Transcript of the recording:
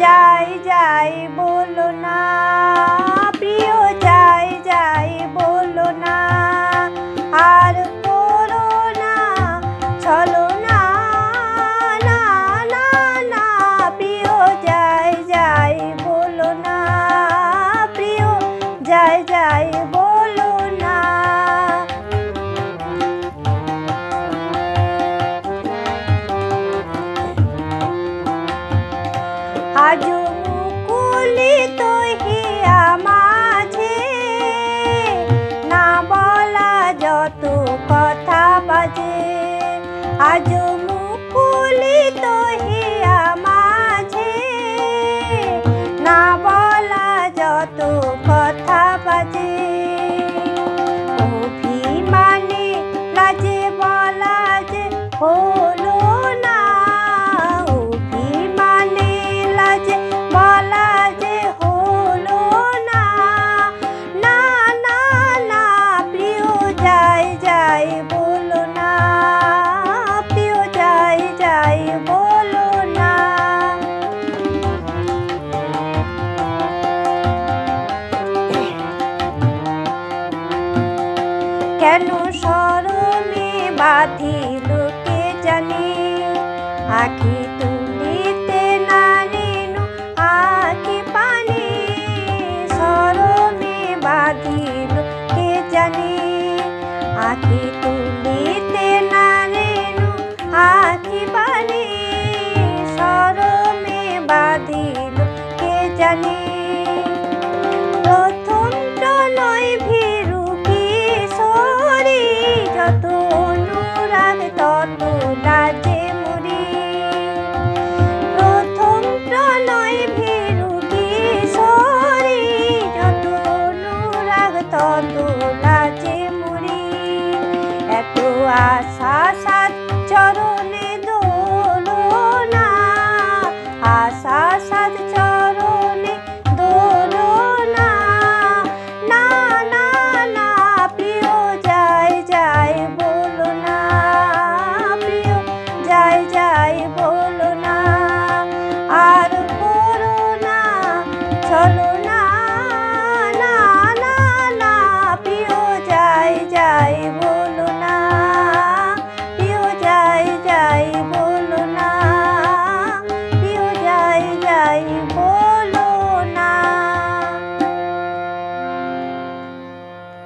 যাই যাই বলো না। প্রিয়, যাই যাই বলো না। আর করো না, চলো না না না না। প্রিয়, যাই যাই বলো না। প্রিয়, যাই যাই আজ মুকুলিত মাঝে না বলা কথা বাজে। আজ মুকুলিত মাঝে না বলা কেন সরমে বাঁধিল কে জানে? আখি তুলিতে না নেনু আখি পানি সরমে বাঁধিল কে জানে? আখি তুলিতে না নেনু আখি পানি সরমে বাঁধিল কে জানে?